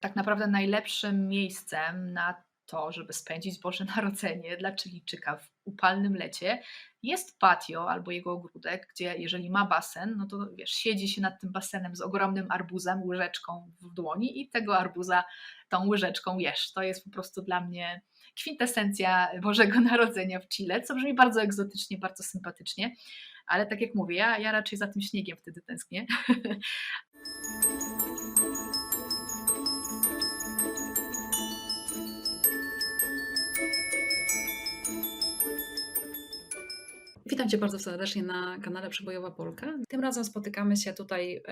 tak naprawdę najlepszym miejscem na to, żeby spędzić Boże Narodzenie dla Chilijczyka w upalnym lecie jest patio albo jego ogródek, gdzie jeżeli ma basen, no to wiesz, siedzi się nad tym basenem z ogromnym arbuzem, łyżeczką w dłoni i tego arbuza tą łyżeczką jesz. To jest po prostu dla mnie kwintesencja Bożego Narodzenia w Chile, co brzmi bardzo egzotycznie, bardzo sympatycznie, ale tak jak mówię, ja, ja raczej za tym śniegiem wtedy tęsknię. Witam Cię bardzo serdecznie na kanale Przebojowa Polka. Tym razem spotykamy się tutaj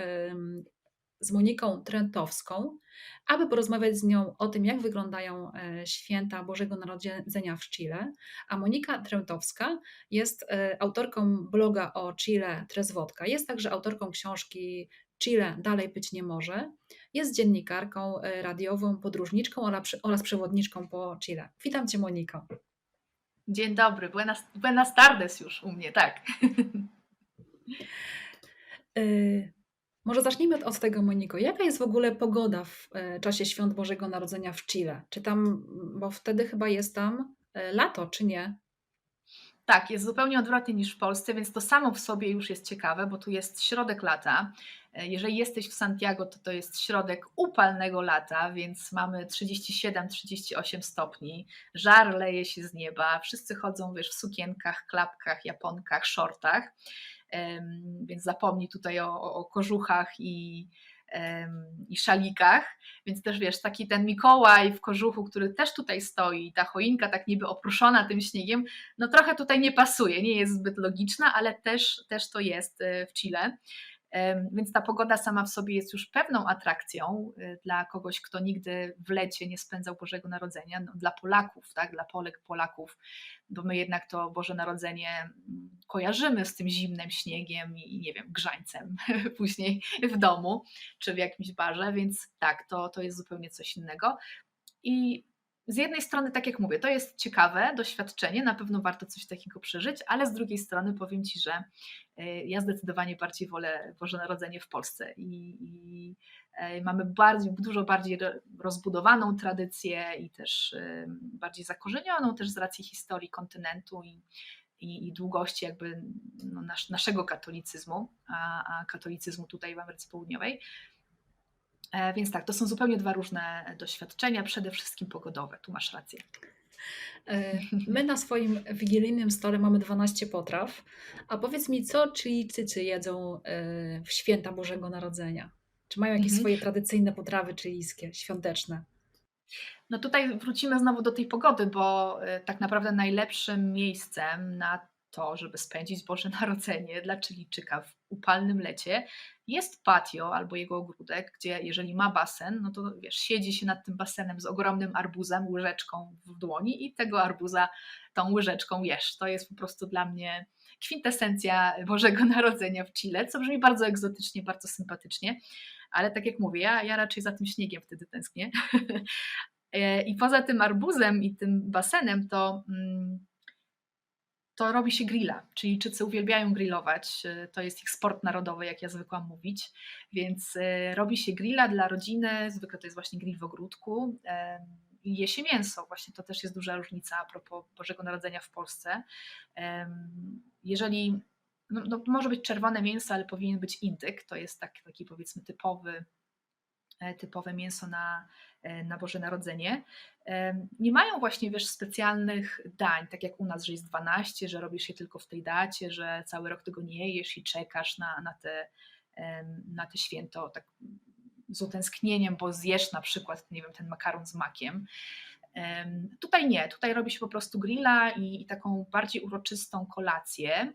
z Moniką Trentowską, aby porozmawiać z nią o tym, jak wyglądają e, święta Bożego Narodzenia w Chile. A Monika Trentowska jest e, autorką bloga o Chile Trezwodka. Jest także autorką książki Chile dalej być nie może. Jest dziennikarką e, radiową, podróżniczką oraz przewodniczką po Chile. Witam Cię, Moniko. Dzień dobry, buenas, buenas tardes już u mnie, tak. Y, może zacznijmy od tego, Moniko. Jaka jest w ogóle pogoda w e, czasie świąt Bożego Narodzenia w Chile? Czy tam, bo wtedy chyba jest tam e, lato, czy nie? Tak, jest zupełnie odwrotnie niż w Polsce, więc to samo w sobie już jest ciekawe, bo tu jest środek lata. E, jeżeli jesteś w Santiago, to to jest środek upalnego lata, więc mamy 37-38 stopni, żar leje się z nieba, wszyscy chodzą wiesz, w sukienkach, klapkach, japonkach, shortach, więc zapomnij tutaj o, o kożuchach i, i szalikach, więc też wiesz, taki ten Mikołaj w kożuchu, który też tutaj stoi, ta choinka tak niby opruszona tym śniegiem, no trochę tutaj nie pasuje, nie jest zbyt logiczna, ale też, też to jest e, w Chile. Więc ta pogoda sama w sobie jest już pewną atrakcją y, dla kogoś, kto nigdy w lecie nie spędzał Bożego Narodzenia, no, dla Polaków, tak, dla Polek, Polaków, bo my jednak to Boże Narodzenie mm, kojarzymy z tym zimnym śniegiem i nie wiem, grzańcem później w domu czy w jakimś barze, więc tak, to, to jest zupełnie coś innego. I z jednej strony, tak jak mówię, to jest ciekawe doświadczenie, na pewno warto coś takiego przeżyć, ale z drugiej strony powiem Ci, że e, ja zdecydowanie bardziej wolę Boże Narodzenie w Polsce i, i e, mamy bardziej, dużo bardziej rozbudowaną tradycję i też e, bardziej zakorzenioną też z racji historii kontynentu i, i, i długości jakby no, nas, naszego katolicyzmu, a, a katolicyzmu tutaj w Ameryce Południowej. E, więc tak, to są zupełnie dwa różne doświadczenia, przede wszystkim pogodowe, tu masz rację. E, my na swoim wigilijnym stole mamy 12 potraw, a powiedz mi, co Chilijczycy jedzą e, w święta Bożego Narodzenia? Czy mają jakieś mhm. swoje tradycyjne potrawy chilijskie, świąteczne? No tutaj wrócimy znowu do tej pogody, bo tak naprawdę najlepszym miejscem na to, żeby spędzić Boże Narodzenie dla Chilijczyka w upalnym lecie, jest patio albo jego ogródek, gdzie jeżeli ma basen, no to wiesz, siedzi się nad tym basenem z ogromnym arbuzem, łyżeczką w dłoni i tego arbuza tą łyżeczką jesz. To jest po prostu dla mnie kwintesencja Bożego Narodzenia w Chile, co brzmi bardzo egzotycznie, bardzo sympatycznie, ale tak jak mówię, ja, ja raczej za tym śniegiem wtedy tęsknię. E, I poza tym arbuzem i tym basenem, to mm, to robi się grilla. Chilijczycy uwielbiają grillować, e, to jest ich sport narodowy, jak ja zwykłam mówić, więc e, robi się grilla dla rodziny, zwykle to jest właśnie grill w ogródku. I je się mięso, właśnie to też jest duża różnica a propos Bożego Narodzenia w Polsce. Jeżeli, no, no może być czerwone mięso, ale powinien być indyk, to jest taki, taki powiedzmy typowy typowe mięso na, e, na Boże Narodzenie. E, nie mają właśnie, wiesz, specjalnych dań, tak jak u nas, że jest 12, że robisz je tylko w tej dacie, że cały rok tego nie jesz i czekasz na, na, te, na te święto tak z utęsknieniem, bo zjesz na przykład, nie wiem, ten makaron z makiem. Tutaj nie, tutaj robi się po prostu grilla i, i taką bardziej uroczystą kolację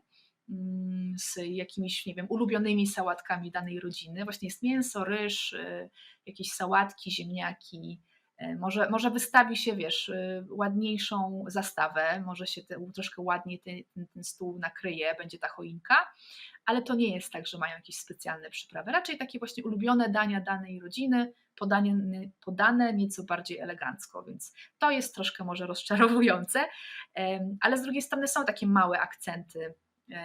z jakimiś, nie wiem, ulubionymi sałatkami danej rodziny. Właśnie jest mięso, ryż, y, jakieś sałatki, ziemniaki. Y, może, może wystawi się, wiesz, y, ładniejszą zastawę, może się te, troszkę ładniej ten, ten, ten stół nakryje, będzie ta choinka, ale to nie jest tak, że mają jakieś specjalne przyprawy. Raczej takie właśnie ulubione dania danej rodziny, podanie, podane nieco bardziej elegancko, więc to jest troszkę może rozczarowujące, ale z drugiej strony są takie małe akcenty E,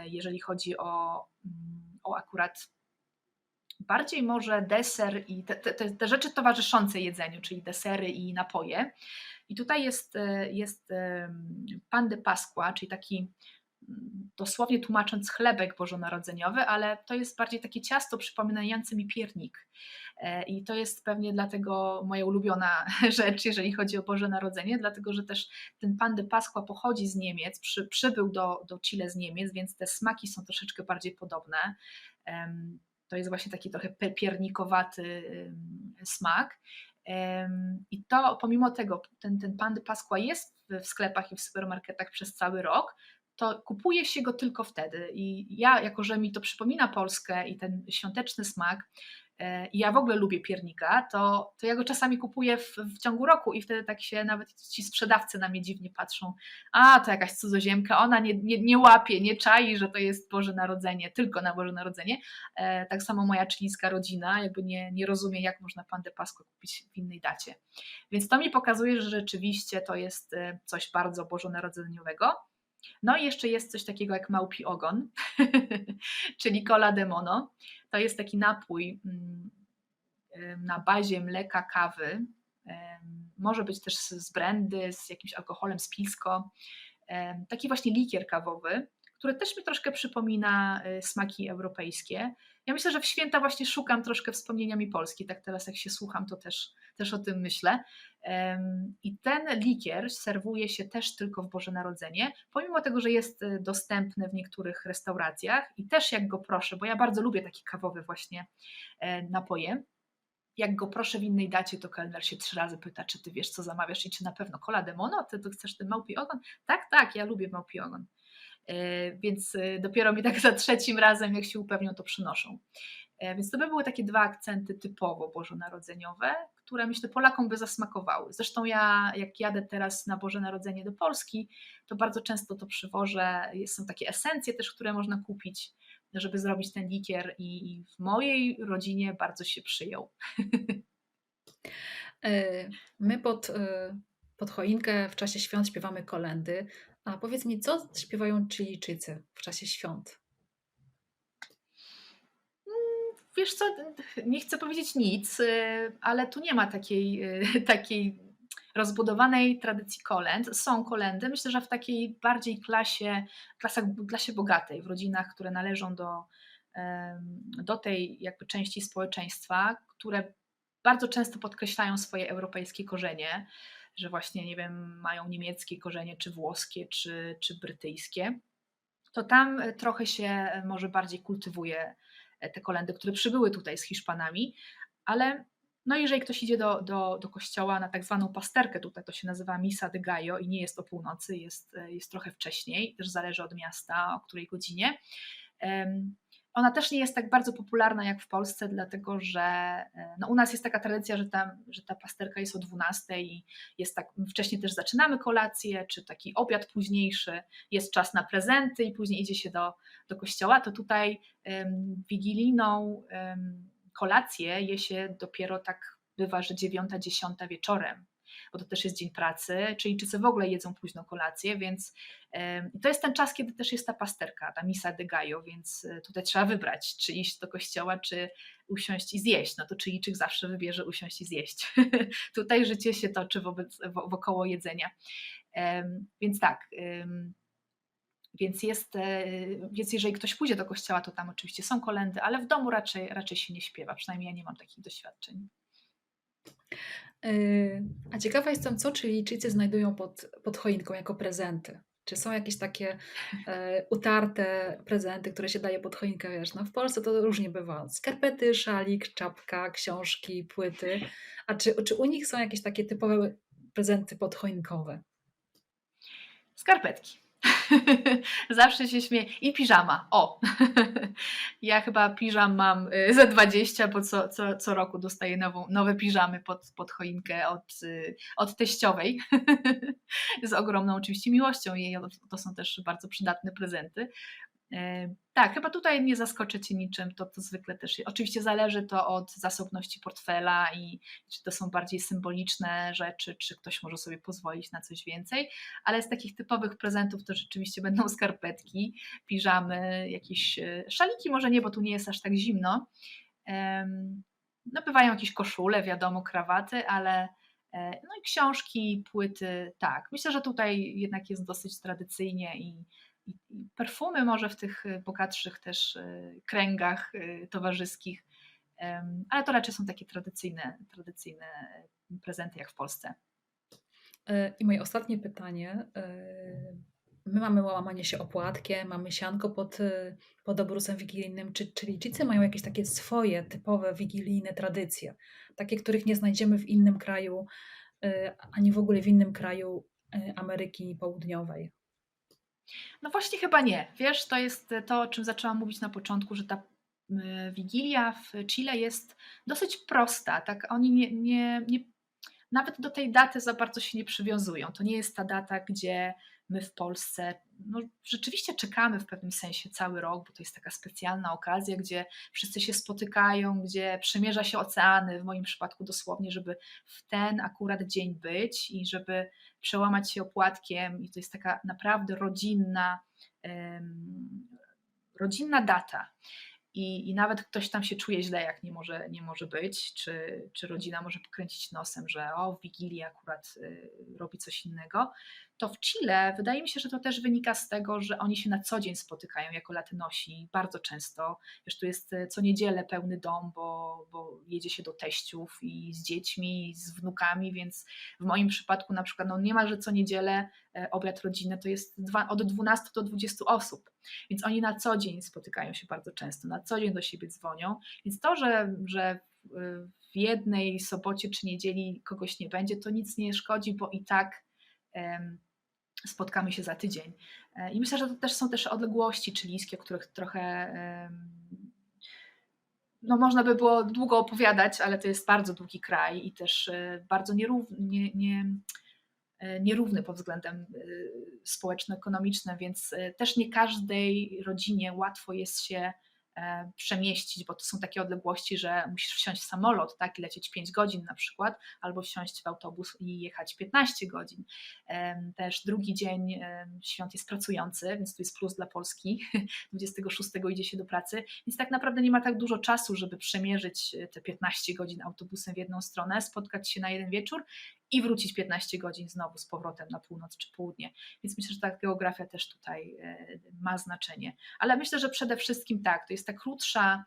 jeżeli chodzi o, mm, o akurat bardziej może deser i te, te, te- rzeczy towarzyszące jedzeniu, czyli desery i napoje. I tutaj jest, e, jest pan de Pasqua, czyli taki dosłownie tłumacząc chlebek bożonarodzeniowy, ale to jest bardziej takie ciasto przypominające mi piernik. E, I to jest pewnie dlatego moja ulubiona rzecz, jeżeli chodzi o Boże Narodzenie, dlatego że też ten pan de Pasqua pochodzi z Niemiec, przy, przybył do, do Chile z Niemiec, więc te smaki są troszeczkę bardziej podobne. To jest właśnie taki trochę piernikowaty smak. I to pomimo tego, ten, ten pan de Pasqua jest w sklepach i w supermarketach przez cały rok, to kupuje się go tylko wtedy. I ja, jako że mi to przypomina Polskę i ten świąteczny smak, e, i ja w ogóle lubię piernika, to, to ja go czasami kupuję w, w ciągu roku i wtedy tak się nawet ci sprzedawcy na mnie dziwnie patrzą. A, to jakaś cudzoziemka, ona nie, nie, nie łapie, nie czai, że to jest Boże Narodzenie, tylko na Boże Narodzenie. E, tak samo moja chilijska rodzina jakby nie, nie rozumie, jak można pan de Pasqua kupić w innej dacie. Więc to mi pokazuje, że rzeczywiście to jest e, coś bardzo bożonarodzeniowego. No i jeszcze jest coś takiego jak małpi ogon, czyli cola de mono. To jest taki napój mm, na bazie mleka, kawy. Może być też z brandy, z jakimś alkoholem, z pisco. Em, Taki właśnie likier kawowy, który też mi troszkę przypomina y, smaki europejskie. Ja myślę, że w święta właśnie szukam troszkę wspomnieniami Polski. Tak teraz jak się słucham, to też, też o tym myślę. I ten likier serwuje się też tylko w Boże Narodzenie, pomimo tego, że jest y, dostępny w niektórych restauracjach i też jak go proszę, bo ja bardzo lubię takie kawowe właśnie e, napoje. Jak go proszę w innej dacie, to kelner się trzy razy pyta, czy ty wiesz, co zamawiasz i czy na pewno cola de mono, ty to chcesz ten małpi ogon? Tak, tak, ja lubię małpi ogon. E, Więc y, dopiero mi tak za trzecim razem, jak się upewnią, to przynoszą. E, Więc to by były takie dwa akcenty typowo bożonarodzeniowe, które myślę Polakom by zasmakowały. Zresztą ja, jak jadę teraz na Boże Narodzenie do Polski, to bardzo często to przywożę. Są takie esencje też, które można kupić, żeby zrobić ten likier i w mojej rodzinie bardzo się przyjął. E, My pod, e, pod choinkę w czasie świąt śpiewamy kolendy. A powiedz mi, co śpiewają Chilijczycy w czasie świąt? Wiesz co, nie chcę powiedzieć nic, y, ale tu nie ma takiej, y, takiej rozbudowanej tradycji kolęd. Są kolendy, myślę, że w takiej bardziej klasie, klasach, klasie bogatej, w rodzinach, które należą do, do tej jakby części społeczeństwa, które bardzo często podkreślają swoje europejskie korzenie, że właśnie, nie wiem, mają niemieckie korzenie, czy włoskie, czy, czy brytyjskie, to tam e, trochę się e, może bardziej kultywuje e, te kolendy, które przybyły tutaj z Hiszpanami, ale no jeżeli ktoś idzie do, do, do kościoła na tak zwaną pasterkę, tutaj to się nazywa Misa de Gallo i nie jest o północy, jest, jest trochę wcześniej, też zależy od miasta, o której godzinie. Ona też nie jest tak bardzo popularna jak w Polsce, dlatego że e, no u nas jest taka tradycja, że ta, że ta pasterka jest o 12 i jest tak, wcześniej też zaczynamy kolację, czy taki obiad późniejszy, jest czas na prezenty i później idzie się do, do kościoła, to tutaj em, wigilijną em, kolację je się dopiero tak bywa, że 9-10 wieczorem, bo to też jest dzień pracy, Chilijczycy w ogóle jedzą późno kolację, więc to jest ten czas, kiedy też jest ta pasterka, ta misa de gallo, więc e, tutaj trzeba wybrać, czy iść do kościoła, czy usiąść i zjeść. No to Chilijczyk zawsze wybierze usiąść i zjeść. tutaj życie się toczy wobec, wo- wokoło jedzenia. Więc tak, więc jest, e, więc jeżeli ktoś pójdzie do kościoła, to tam oczywiście są kolendy, ale w domu raczej, raczej się nie śpiewa, przynajmniej ja nie mam takich doświadczeń. A ciekawa jestem, co Chilijczycy znajdują pod, pod choinką jako prezenty. Czy są jakieś takie e, utarte prezenty, które się daje pod choinkę? Wiesz, no w Polsce to różnie bywa. Skarpety, szalik, czapka, książki, płyty. A czy, czy u nich są jakieś takie typowe prezenty podchoinkowe? Skarpetki. Zawsze się śmieję. I piżama. O! Ja chyba piżam mam y, ze 20, bo co, co, co roku dostaję nową, nowe piżamy pod, pod choinkę od, y, od teściowej. Z ogromną oczywiście miłością jej. To są też bardzo przydatne prezenty. E, Tak, chyba tutaj nie zaskoczę Cię niczym, to, to zwykle też. Oczywiście zależy to od zasobności portfela i czy to są bardziej symboliczne rzeczy, czy ktoś może sobie pozwolić na coś więcej, ale z takich typowych prezentów to rzeczywiście będą skarpetki, piżamy, jakieś e, szaliki, może nie, bo tu nie jest aż tak zimno. No, bywają jakieś koszule, wiadomo, krawaty, ale e, no i książki, płyty, tak. Myślę, że tutaj jednak jest dosyć tradycyjnie i perfumy może w tych e, bogatszych też e, kręgach e, towarzyskich, ale to raczej są takie tradycyjne, tradycyjne prezenty jak w Polsce. E, I moje ostatnie pytanie. e, My mamy łamanie się opłatkiem, mamy sianko pod, pod obrusem wigilijnym. Czy Chilijczycy mają jakieś takie swoje typowe wigilijne tradycje, takie, których nie znajdziemy w innym kraju, e, ani w ogóle w innym kraju Ameryki Południowej? No właśnie chyba nie. Wiesz, to jest to, o czym zaczęłam mówić na początku, że ta y, Wigilia w Chile jest dosyć prosta. Tak, oni nie, nie, nie, nawet do tej daty za bardzo się nie przywiązują. To nie jest ta data, gdzie my w Polsce no, rzeczywiście czekamy w pewnym sensie cały rok, bo to jest taka specjalna okazja, gdzie wszyscy się spotykają, gdzie przemierza się oceany, w moim przypadku dosłownie, żeby w ten akurat dzień być i żeby przełamać się opłatkiem. I to jest taka naprawdę rodzinna, em, rodzinna data. I, I nawet ktoś tam się czuje źle, jak nie może, nie może być, czy, czy rodzina może pokręcić nosem, że o, w Wigilii akurat y, robi coś innego. To w Chile wydaje mi się, że to też wynika z tego, że oni się na co dzień spotykają jako latynosi bardzo często. Wiesz, tu jest y, co niedzielę pełny dom, bo, bo jedzie się do teściów i z dziećmi, i z wnukami, więc w moim przypadku na przykład no niemalże co niedzielę e, obiad rodzinny to jest od 12 do 20 osób. Więc oni na co dzień spotykają się bardzo często, na co dzień do siebie dzwonią. Więc to, że, że w jednej sobocie czy niedzieli kogoś nie będzie, to nic nie szkodzi, bo i tak spotkamy się za tydzień. E, I myślę, że to też są też odległości chilijskie, o których trochę no można by było długo opowiadać, ale to jest bardzo długi kraj i też e, bardzo nierówny, nie, nie, nierówny pod względem e, społeczno-ekonomicznym, więc e, też nie każdej rodzinie łatwo jest się e, przemieścić, bo to są takie odległości, że musisz wsiąść w samolot tak, i lecieć 5 godzin na przykład, albo wsiąść w autobus i jechać 15 godzin. Też drugi dzień świąt jest pracujący, więc tu jest plus dla Polski. 26 idzie się do pracy, więc tak naprawdę nie ma tak dużo czasu, żeby przemierzyć e, te 15 godzin autobusem w jedną stronę, spotkać się na jeden wieczór i wrócić 15 godzin znowu z powrotem na północ czy południe. Więc myślę, że ta geografia też tutaj e, ma znaczenie. Ale myślę, że przede wszystkim tak, to jest ta krótsza,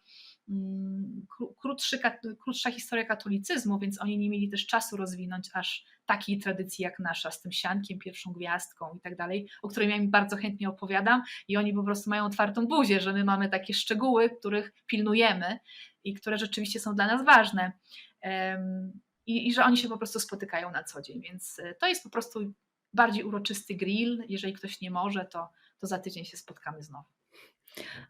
mm, kró- krótszy, krótsza historia katolicyzmu, więc oni nie mieli też czasu rozwinąć aż takiej tradycji jak nasza, z tym siankiem, pierwszą gwiazdką i tak dalej, o której ja im bardzo chętnie opowiadam i oni po prostu mają otwartą buzię, że my mamy takie szczegóły, których pilnujemy i które rzeczywiście są dla nas ważne. I, i że oni się po prostu spotykają na co dzień, więc e, to jest po prostu bardziej uroczysty grill. Jeżeli ktoś nie może, to, to za tydzień się spotkamy znowu.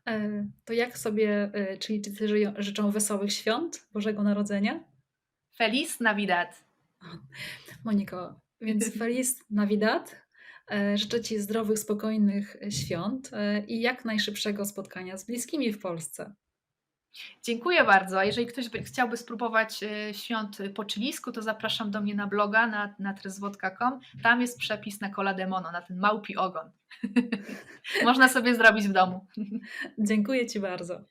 E, To jak sobie e, Chilijczycy żyją, życzą wesołych świąt Bożego Narodzenia? Feliz Navidad! Moniko, więc Feliz Navidad. E, Życzę Ci zdrowych, spokojnych świąt e, i jak najszybszego spotkania z bliskimi w Polsce. Dziękuję bardzo. Jeżeli ktoś by, chciałby spróbować e, świąt po chilisku, to zapraszam do mnie na bloga na, na. Tam jest przepis na cola de mono, na ten małpi ogon. Można sobie zrobić w domu. Dziękuję Ci bardzo.